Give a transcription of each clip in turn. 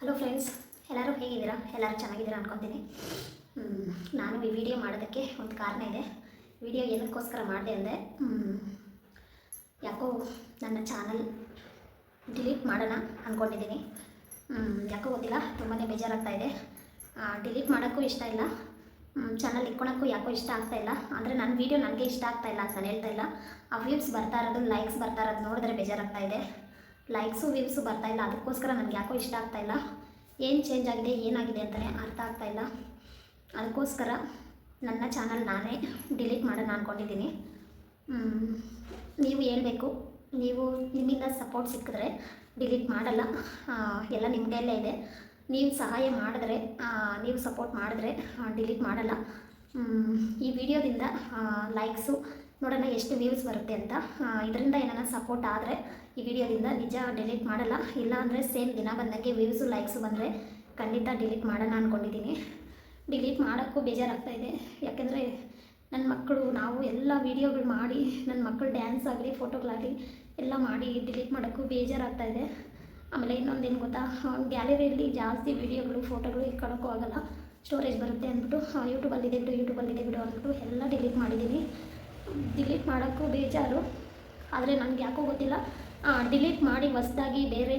Hello friends ಎಲ್ಲರೂ ಹೇಗಿದ್ದೀರಾ? ಎಲ್ಲರೂ ಚೆನ್ನಾಗಿದ್ದೀರಾ ಅನ್ಕೊತೀನಿ. ನಾನು ಈ ವಿಡಿಯೋ ಮಾಡೋದಕ್ಕೆ ಒಂದು ಕಾರಣ ಇದೆ. ವಿಡಿಯೋ ಏನಕ್ಕೋಸ್ಕರ ಮಾಡಿದೆ ಅಂದರೆ ಯಾಕೋ ನನ್ನ ಚಾನಲ್ ಡಿಲೀಟ್ ಮಾಡೋಣ ಅಂದ್ಕೊಂಡಿದ್ದೀನಿ ಯಾಕೋ ಗೊತ್ತಿಲ್ಲ ತುಂಬಾ ಬೇಜಾರಾಗ್ತಾ ಇದೆ. ಡಿಲೀಟ್ ಮಾಡೋಕ್ಕೂ ಇಷ್ಟ ಇಲ್ಲ. ಚಾನಲ್ ಇಟ್ಕೊಳಕ್ಕೂ ಯಾಕೋ ಇಷ್ಟ ಆಗ್ತಾ ಇಲ್ಲ. ಅಂದರೆ ನನ್ನ ವೀಡಿಯೋ ನನಗೆ ಇಷ್ಟ ಆಗ್ತಾ ಇಲ್ಲ ಅಂತ ನಾನು ಹೇಳ್ತಾ ಇಲ್ಲ. ಆ ವ್ಯೂಸ್ ಬರ್ತಾ ಇರೋದು ಲೈಕ್ಸ್ ಬರ್ತಾ ಇರೋದು ನೋಡಿದ್ರೆ ಬೇಜಾರಾಗ್ತಾ ಇದೆ. ಲೈಕ್ಸು ವ್ಯೂಸು ಬರ್ತಾ ಇಲ್ಲ. ಅದಕ್ಕೋಸ್ಕರ ನನಗೆ ಯಾಕೋ ಇಷ್ಟ ಆಗ್ತಾ ಇಲ್ಲ. ಏನು ಚೇಂಜ್ ಆಗಿದೆ, ಏನಾಗಿದೆ ಅಂತಲೇ ಅರ್ಥ ಆಗ್ತಾ ಇಲ್ಲ. ಅದಕ್ಕೋಸ್ಕರ ನನ್ನ ಚಾನಲ್ ನಾನೇ ಡಿಲೀಟ್ ಮಾಡೋಣ ಅಂದ್ಕೊಂಡಿದ್ದೀನಿ ನೀವು ಹೇಳಬೇಕು. ನೀವು ನಿಮ್ಮಿಂದ ಸಪೋರ್ಟ್ ಸಿಕ್ಕಿದ್ರೆ ಡಿಲೀಟ್ ಮಾಡಲ್ಲ. ಎಲ್ಲ ನಿಮ್ಮ ಕೈಯಲ್ಲೇ ಇದೆ. ನೀವು ಸಹಾಯ ಮಾಡಿದ್ರೆ ನೀವು ಸಪೋರ್ಟ್ ಮಾಡಿದ್ರೆ ಡಿಲೀಟ್ ಮಾಡಲ್ಲ. ಈ ವಿಡಿಯೋದಿಂದ ಲೈಕ್ಸು ನೋಡೋಣ ಎಷ್ಟು ವ್ಯೂಸ್ ಬರುತ್ತೆ ಅಂತ. ಇದರಿಂದ ಏನಾರ ಸಪೋರ್ಟ್ ಆದರೆ ಈ ವಿಡಿಯೋದಿಂದ ನಿಜ ಡಿಲೀಟ್ ಮಾಡಲ್ಲ. ಇಲ್ಲ ಅಂದರೆ ಸೇಮ್ ದಿನ ಬಂದಂಗೆ ವ್ಯೂಸು ಲೈಕ್ಸು ಬಂದರೆ ಖಂಡಿತ ಡಿಲೀಟ್ ಮಾಡೋಣ ಅಂದ್ಕೊಂಡಿದ್ದೀನಿ ಡಿಲೀಟ್ ಮಾಡೋಕ್ಕೂ ಬೇಜಾರಾಗ್ತಾ ಇದೆ. ಯಾಕೆಂದರೆ ನನ್ನ ಮಕ್ಕಳು ನಾವು ಎಲ್ಲ ವೀಡಿಯೋಗಳು ಮಾಡಿ ನನ್ನ ಮಕ್ಕಳು ಡ್ಯಾನ್ಸ್ ಆಗಲಿ ಫೋಟೋಗಳಾಗಲಿ ಎಲ್ಲ ಮಾಡಿ ಡಿಲೀಟ್ ಮಾಡೋಕ್ಕೂ ಬೇಜಾರಾಗ್ತಾ ಇದೆ. ಆಮೇಲೆ ಏನು ಗೊತ್ತಾ? ಗ್ಯಾಲರಿಯಲ್ಲಿ ಜಾಸ್ತಿ ವೀಡಿಯೋಗಳು ಫೋಟೋಗಳು ಇಟ್ಕೊಳ್ಳೋಕ್ಕೂ ಆಗಲ್ಲ. ಸ್ಟೋರೇಜ್ ಬರುತ್ತೆ ಅಂದ್ಬಿಟ್ಟು ಯೂಟ್ಯೂಬಲ್ಲಿದೆ ಬಿಡು ಯೂಟ್ಯೂಬಲ್ಲಿದೆ ಬಿಡು ಅಂದ್ಬಿಟ್ಟು ಎಲ್ಲ ಡಿಲೀಟ್ ಮಾಡಿದ್ದೀನಿ ಡಿಲೀಟ್ ಮಾಡೋಕ್ಕೂ ಬೇಜಾರು. ಆದರೆ ನನಗೆ ಯಾಕೋ ಗೊತ್ತಿಲ್ಲ. ಡಿಲೀಟ್ ಮಾಡಿ ಹೊಸ್ದಾಗಿ ಬೇರೆ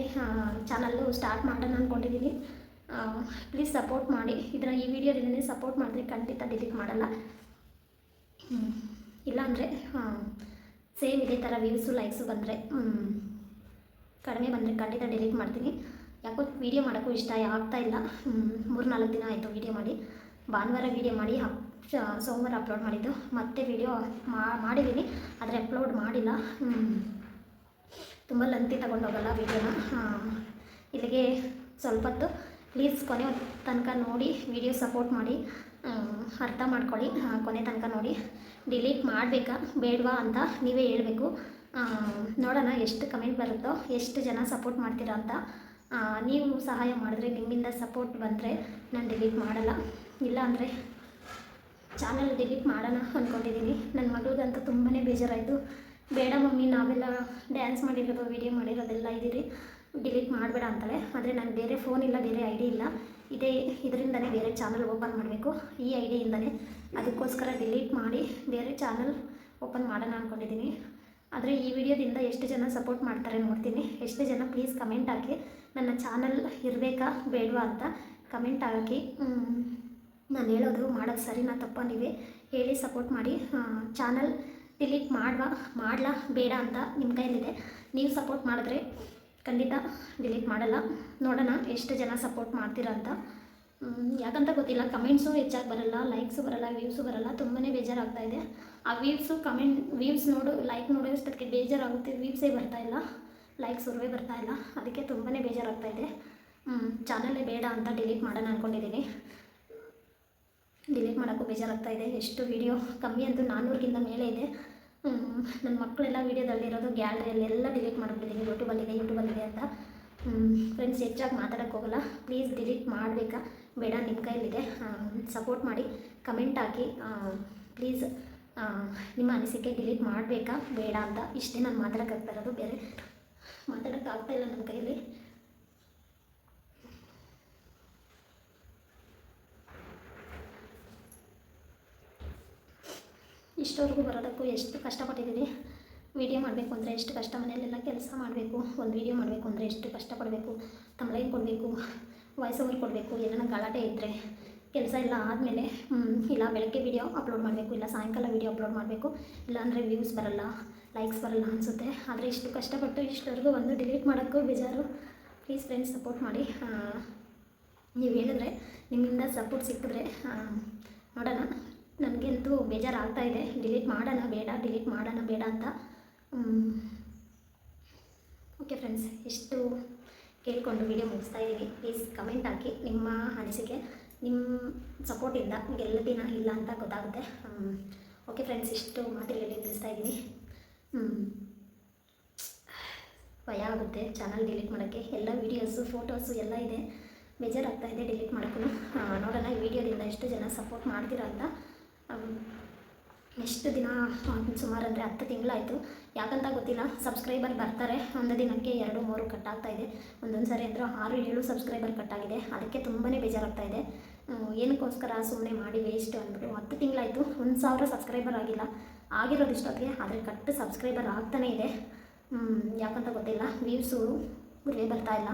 ಚಾನಲ್ಲು ಸ್ಟಾರ್ಟ್ ಮಾಡೋಣ ಅಂದ್ಕೊಂಡಿದ್ದೀನಿ ಪ್ಲೀಸ್ ಸಪೋರ್ಟ್ ಮಾಡಿ. ಇದರ ಈ ವಿಡಿಯೋದಿಂದನೇ ಸಪೋರ್ಟ್ ಮಾಡಿದ್ರೆ ಖಂಡಿತ ಡಿಲೀಟ್ ಮಾಡಲ್ಲ. ಇಲ್ಲಾಂದರೆ ಸೇಮ್ ಇದೇ ಥರ ವ್ಯೂಸು ಲೈಕ್ಸು ಬಂದರೆ ಕಡಿಮೆ ಬಂದರೆ ಖಂಡಿತ ಡಿಲೀಟ್ ಮಾಡ್ತೀನಿ. ಯಾಕೋ ವೀಡಿಯೋ ಮಾಡೋಕ್ಕೂ ಇಷ್ಟ ಆಗ್ತಾ ಇಲ್ಲ. ಮೂರು ನಾಲ್ಕು ದಿನ ಆಯಿತು ವೀಡಿಯೋ ಮಾಡಿ. ಭಾನುವಾರ ವೀಡಿಯೋ ಮಾಡಿ ಸೋಮವಾರ ಅಪ್ಲೋಡ್ ಮಾಡಿದ್ದು. ಮತ್ತೆ ವಿಡಿಯೋ ಮಾಡಿದ್ದೀನಿ ಆದರೆ ಅಪ್ಲೋಡ್ ಮಾಡಿಲ್ಲ. ತುಂಬ ಲಂತಿ ತೊಗೊಂಡೋಗಲ್ಲ ವೀಡಿಯೋನ ಇಲ್ಲಿಗೆ ಸ್ವಲ್ಪ ಹೊತ್ತು ಪ್ಲೀಸ್ ಕೊನೆ ತನಕ ನೋಡಿ ವಿಡಿಯೋ ಸಪೋರ್ಟ್ ಮಾಡಿ ಅರ್ಥ ಮಾಡ್ಕೊಳ್ಳಿ. ಕೊನೆ ತನಕ ನೋಡಿ. ಡಿಲೀಟ್ ಮಾಡಬೇಕಾ? ಬೇಡವಾ ಅಂತ ನೀವೇ ಹೇಳಬೇಕು. ನೋಡೋಣ ಎಷ್ಟು ಕಮೆಂಟ್ ಬರುತ್ತೋ, ಎಷ್ಟು ಜನ ಸಪೋರ್ಟ್ ಮಾಡ್ತೀರಾ ಅಂತ. ನೀವು ಸಹಾಯ ಮಾಡಿದ್ರೆ, ನಿಮ್ಮಿಂದ ಸಪೋರ್ಟ್ ಬಂದರೆ ನಾನು ಡಿಲೀಟ್ ಮಾಡಲ್ಲ. ಇಲ್ಲ ಅಂದರೆ ಚಾನಲ್ ಡಿಲೀಟ್ ಮಾಡೋಣ ಅಂದ್ಕೊಂಡಿದ್ದೀನಿ ನನ್ನ ಮಗಳಿಗಂತೂ ತುಂಬಾ ಬೇಜಾರಾಯಿತು. ಬೇಡ ಮಮ್ಮಿ, ನಾವೆಲ್ಲ ಡ್ಯಾನ್ಸ್ ಮಾಡಿರೋದು, ವೀಡಿಯೋ ಮಾಡಿರೋದೆಲ್ಲ ಇದ್ದೀರಿ. ಡಿಲೀಟ್ ಮಾಡಬೇಡ ಅಂತಾಳೆ. ಆದರೆ ನನಗೆ ಬೇರೆ ಫೋನ್ ಇಲ್ಲ, ಬೇರೆ ಐ ಇಲ್ಲ. ಇದೇ ಇದರಿಂದನೇ ಬೇರೆ ಚಾನಲ್ ಓಪನ್ ಮಾಡಬೇಕು. ಈ ಐ ಡಿಯಿಂದನೇ ಅದಕ್ಕೋಸ್ಕರ ಡಿಲೀಟ್ ಮಾಡಿ ಬೇರೆ ಚಾನಲ್ ಓಪನ್ ಮಾಡೋಣ ಅಂದ್ಕೊಂಡಿದ್ದೀನಿ ಆದರೆ ಈ ವಿಡಿಯೋದಿಂದ ಎಷ್ಟು ಜನ ಸಪೋರ್ಟ್ ಮಾಡ್ತಾರೆ ನೋಡ್ತೀನಿ. ಎಷ್ಟು ಜನ ಪ್ಲೀಸ್ ಕಮೆಂಟ್ ಹಾಕಿ. ನನ್ನ ಚಾನಲ್ ಇರಬೇಕಾ, ಬೇಡವಾ ಅಂತ ಕಮೆಂಟ್ ಹಾಕಿ. ನಾನು ಹೇಳೋದು ಮಾಡೋದು ಸರಿನಾ ತಪ್ಪ ನೀವೇ ಹೇಳಿ ಸಪೋರ್ಟ್ ಮಾಡಿ. ಚಾನಲ್ ಡಿಲೀಟ್ ಮಾಡುವ, ಮಾಡಲಾ ಬೇಡ ಅಂತ ನಿಮ್ಮ ಕೈಯಲ್ಲಿದೆ. ನೀವು ಸಪೋರ್ಟ್ ಮಾಡಿದ್ರೆ ಖಂಡಿತ ಡಿಲೀಟ್ ಮಾಡಲ್ಲ. ನೋಡೋಣ ಎಷ್ಟು ಜನ ಸಪೋರ್ಟ್ ಮಾಡ್ತೀರಾ ಅಂತ. ಯಾಕಂತ ಗೊತ್ತಿಲ್ಲ. ಕಮೆಂಟ್ಸು ಹೆಚ್ಚಾಗಿ ಬರಲ್ಲ ಲೈಕ್ಸು ಬರಲ್ಲ ವ್ಯೂಸು ಬರಲ್ಲ ತುಂಬಾ ಬೇಜಾರಾಗ್ತಾ ಇದೆ. ಆ ವ್ಯೂಸು ಕಮೆಂಟ್ ವ್ಯೂಸ್ ನೋಡು ಲೈಕ್ ನೋಡೋಷ್ಟಕ್ಕೆ ಬೇಜಾರಾಗುತ್ತೆ ವ್ಯೂಸೇ ಬರ್ತಾ ಇಲ್ಲ. ಲೈಕ್ಸ್ ಉರುವೆ ಬರ್ತಾ ಇಲ್ಲ. ಅದಕ್ಕೆ ತುಂಬಾ ಬೇಜಾರಾಗ್ತಾ ಇದೆ. ಚಾನಲ್ಲೇ ಬೇಡ ಅಂತ ಡಿಲೀಟ್ ಮಾಡೋಣ ಅಂದ್ಕೊಂಡಿದ್ದೀನಿ ಡಿಲೀಟ್ ಮಾಡೋಕ್ಕೂ ಬೇಜಾರಾಗ್ತಾ ಇದೆ. ಎಷ್ಟು ವೀಡಿಯೋ ಕಮ್ಮಿ ಅಂತೂ ನಾನ್ನೂರಿಗಿಂತ ಮೇಲೆ ಇದೆ. ನನ್ನ ಮಕ್ಕಳೆಲ್ಲ ವೀಡಿಯೋದಲ್ಲಿರೋದು ಗ್ಯಾಲರಿಯಲ್ಲಿ ಎಲ್ಲ ಡಿಲೀಟ್ ಮಾಡಿಬಿಟ್ಟಿದ್ದೀನಿ. ಯೂಟ್ಯೂಬಲ್ಲಿದೆ ಯೂಟ್ಯೂಬಲ್ಲಿದೆ ಅಂತ. ಫ್ರೆಂಡ್ಸ್ ಹೆಚ್ಚಾಗಿ ಮಾತಾಡೋಕ್ಕೆ ಹೋಗಲ್ಲ. ಪ್ಲೀಸ್ ಡಿಲೀಟ್ ಮಾಡಬೇಕಾ? ಬೇಡ ನಿಮ್ಮ ಕೈಯಲ್ಲಿದೆ ಸಪೋರ್ಟ್ ಮಾಡಿ. Comment hockey. ಪ್ಲೀಸ್ ನಿಮ್ಮ ಅನಿಸಿಕೆ ಡಿಲೀಟ್ ಮಾಡಬೇಕಾ? ಬೇಡ ಅಂತ. ಇಷ್ಟೇ ನಾನು ಮಾತಾಡೋಕ್ಕಾಗ್ತಾ ಇರೋದು. ಬೇರೆ ಮಾತಾಡೋಕ್ಕಾಗ್ತಾ ಇಲ್ಲ ನನ್ನ ಕೈಯಲ್ಲಿ ಇಷ್ಟವರೆಗೂ ಬರೋದಕ್ಕೂ ಎಷ್ಟು ಕಷ್ಟಪಟ್ಟಿದ್ದೀನಿ. ವಿಡಿಯೋ ಮಾಡಬೇಕು ಅಂದರೆ ಎಷ್ಟು ಕಷ್ಟ, ಮನೆಯಲ್ಲೆಲ್ಲ ಕೆಲಸ ಮಾಡಬೇಕು, ಒಂದು ವಿಡಿಯೋ ಮಾಡಬೇಕು ಅಂದರೆ ಎಷ್ಟು ಕಷ್ಟಪಡಬೇಕು ತಮ್ಲೈನ್ ಕೊಡಬೇಕು ವಾಯ್ಸ್ ಓವರ್ ಕೊಡಬೇಕು ಏನಾರ ಗಲಾಟೆ ಇದ್ದರೆ ಕೆಲಸ ಎಲ್ಲ ಆದಮೇಲೆ ಇಲ್ಲ ಬೆಳಗ್ಗೆ ವೀಡಿಯೋ ಅಪ್ಲೋಡ್ ಮಾಡಬೇಕು, ಇಲ್ಲ ಸಾಯಂಕಾಲ ವೀಡಿಯೋ ಅಪ್ಲೋಡ್ ಮಾಡಬೇಕು ಇಲ್ಲಾಂದರೆ ವ್ಯೂಸ್ ಬರಲ್ಲ ಲೈಕ್ಸ್ ಬರಲ್ಲ ಅನಿಸುತ್ತೆ. ಆದರೆ ಇಷ್ಟು ಕಷ್ಟಪಟ್ಟು ಇಷ್ಟವರೆಗೂ ಒಂದು ಡಿಲೀಟ್ ಮಾಡೋಕ್ಕೂ ಬೇಜಾರು. ಪ್ಲೀಸ್ ಫ್ರೆಂಡ್ಸ್ ಸಪೋರ್ಟ್ ಮಾಡಿ. ನೀವು ಹೇಳಿದ್ರೆ, ನಿಮ್ಮಿಂದ ಸಪೋರ್ಟ್ ಸಿಕ್ಕಿದ್ರೆ ನೋಡೋಣ. ಬೇಜಾರಾಗ್ತಾ ಇದೆ. ಡಿಲೀಟ್ ಮಾಡೋಣ, ಬೇಡ, ಡಿಲೀಟ್ ಮಾಡೋಣ, ಬೇಡ ಅಂತ. ಓಕೆ ಫ್ರೆಂಡ್ಸ್ ಇಷ್ಟು ಕೇಳಿಕೊಂಡು ವಿಡಿಯೋ ಮುಗಿಸ್ತಾ ಇದ್ದೀನಿ. ಪ್ಲೀಸ್ ಕಮೆಂಟ್ ಹಾಕಿ. ನಿಮ್ಮ ಅನಿಸಿಕೆ ನಿಮ್ಮ ಸಪೋರ್ಟಿಂದ ಗೆಲ್ಲದಿನ ಇಲ್ಲ ಅಂತ ಗೊತ್ತಾಗುತ್ತೆ. ಓಕೆ ಫ್ರೆಂಡ್ಸ್ ಇಷ್ಟು ಮಾತು ಹೇಳಿ ನಿಲ್ಲಿಸ್ತಾ ಇದ್ದೀನಿ. ಭಯ ಆಗುತ್ತೆ ಚಾನಲ್ ಡಿಲೀಟ್ ಮಾಡೋಕ್ಕೆ. ಎಲ್ಲ ವೀಡಿಯೋಸು ಫೋಟೋಸು ಎಲ್ಲ ಇದೆ. ಬೇಜಾರಾಗ್ತಾ ಇದೆ ಡಿಲೀಟ್ ಮಾಡೋಕ್ಕೂ ನೋಡೋಣ ಈ ವಿಡಿಯೋದಿಂದ ಎಷ್ಟು ಜನ ಸಪೋರ್ಟ್ ಮಾಡ್ತೀರಾ ಅಂತ. ನೆಕ್ಸ್ಟ್ ದಿನ ಸುಮಾರು ಅಂದರೆ ಹತ್ತು ತಿಂಗಳಾಯಿತು. ಯಾಕಂತ ಗೊತ್ತಿಲ್ಲ ಸಬ್ಸ್ಕ್ರೈಬರ್ ಬರ್ತಾರೆ. ಒಂದು ದಿನಕ್ಕೆ ಎರಡು, ಮೂರು ಕಟ್ ಆಗ್ತಾ ಇದೆ. ಒಂದೊಂದು ಸಾರಿ ಅಂದರೆ ಆರು, ಏಳು ಸಬ್ಸ್ಕ್ರೈಬರ್ ಕಟ್ ಆಗಿದೆ. ಅದಕ್ಕೆ ತುಂಬಾ ಬೇಜಾರಾಗ್ತಾ ಇದೆ. ಏನಕ್ಕೋಸ್ಕರ ಸುಮ್ಮನೆ ಮಾಡಿ ವೇಸ್ಟ್ ಅಂದ್ಬಿಟ್ಟು. ಹತ್ತು ತಿಂಗಳಾಯಿತು, ಒಂದು ಸಾವಿರ ಸಬ್ಸ್ಕ್ರೈಬರ್ ಆಗಿಲ್ಲ. ಆಗಿರೋದು ಇಷ್ಟೊತ್ತಿಗೆ ಆದರೆ ಕಟ್ಟು ಸಬ್ಸ್ಕ್ರೈಬರ್ ಆಗ್ತಾನೇ ಇದೆ. ಯಾಕಂತ ಗೊತ್ತಿಲ್ಲ. ವ್ಯೂಸು ಗುರುವೇ ಬರ್ತಾ ಇಲ್ಲ.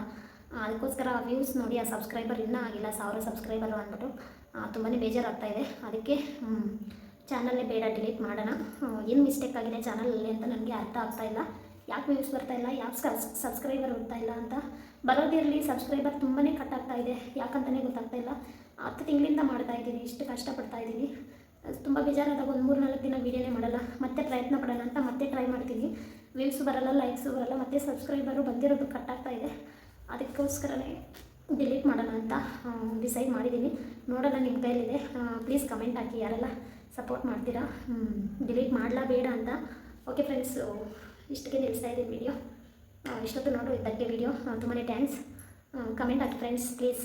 ಅದಕ್ಕೋಸ್ಕರ ವ್ಯೂಸ್ ನೋಡಿ ಆ ಸಬ್ಸ್ಕ್ರೈಬರ್ ಇನ್ನೂ ಆಗಿಲ್ಲ, ಸಾವಿರ ಸಬ್ಸ್ಕ್ರೈಬರು ಅಂದ್ಬಿಟ್ಟು. ತುಂಬಾ ಬೇಜಾರಾಗ್ತಾ ಇದೆ. ಅದಕ್ಕೆ ಚಾನಲ್ಲೇ ಬೇಡ ಡಿಲೀಟ್ ಮಾಡೋಣ. ಏನು ಮಿಸ್ಟೇಕ್ ಆಗಿದೆ ಚಾನಲಲ್ಲಿ ಅಂತ ನನಗೆ ಅರ್ಥ ಆಗ್ತಾ ಇಲ್ಲ. ಯಾಕೆ ವ್ಯೂಸ್ ಬರ್ತಾ ಇಲ್ಲ, ಯಾಕೆ ಸಬ್ಸ್ಕ್ರೈಬರ್ ಬರ್ತಾ ಇಲ್ಲ ಅಂತ. ಬರೋದಿರಲಿ ಸಬ್ಸ್ಕ್ರೈಬರ್ ತುಂಬಾ ಕಟ್ಟಾಗ್ತಾ ಇದೆ. ಯಾಕಂತಲೇ ಗೊತ್ತಾಗ್ತಾ ಇಲ್ಲ. ಹತ್ತು ತಿಂಗಳಿಂದ ಮಾಡ್ತಾ ಇದ್ದೀನಿ, ಇಷ್ಟು ಕಷ್ಟಪಡ್ತಾ ಇದ್ದೀನಿ. ತುಂಬ ಬೇಜಾರಾದಾಗ ಒಂದು ಮೂರು ನಾಲ್ಕು ದಿನ ವೀಡಿಯೋನೇ ಮಾಡಲ್ಲ. ಮತ್ತೆ ಪ್ರಯತ್ನ ಪಡೋಣ ಅಂತ ಮತ್ತೆ ಟ್ರೈ ಮಾಡ್ತೀನಿ. ವ್ಯೂಸ್ ಬರಲ್ಲ ಲೈಕ್ಸು ಬರಲ್ಲ, ಮತ್ತೆ ಸಬ್ಸ್ಕ್ರೈಬರು ಬಂದಿರೋದು ಕಟ್ಟಾಗ್ತಾ ಇದೆ. ಅದಕ್ಕೋಸ್ಕರನೇ ಡಿಲೀಟ್ ಮಾಡೋಣ ಅಂತ ಡಿಸೈಡ್ ಮಾಡಿದ್ದೀನಿ. ನೋಡೋಣ ನಿಮ್ಮ ಕೈಲಿದೆ ಪ್ಲೀಸ್ ಕಮೆಂಟ್ ಹಾಕಿ ಯಾರೆಲ್ಲ ಸಪೋರ್ಟ್ ಮಾಡ್ತೀರಾ? ಡಿಲೀಟ್ ಮಾಡಲಾ ಬೇಡ ಅಂತ. ಓಕೆ ಫ್ರೆಂಡ್ಸ್ ಇಷ್ಟಕ್ಕೆ ನಿಲ್ಲಿಸ್ತಾ ಇದ್ದೀನಿ ವಿಡಿಯೋ ಇಷ್ಟೊತ್ತು ನೋಡು ಇದ್ದಕ್ಕೆ ವಿಡಿಯೋ ತುಂಬಾ ಥ್ಯಾಂಕ್ಸ್ ಕಮೆಂಟ್ ಹಾಕಿ ಫ್ರೆಂಡ್ಸ್ ಪ್ಲೀಸ್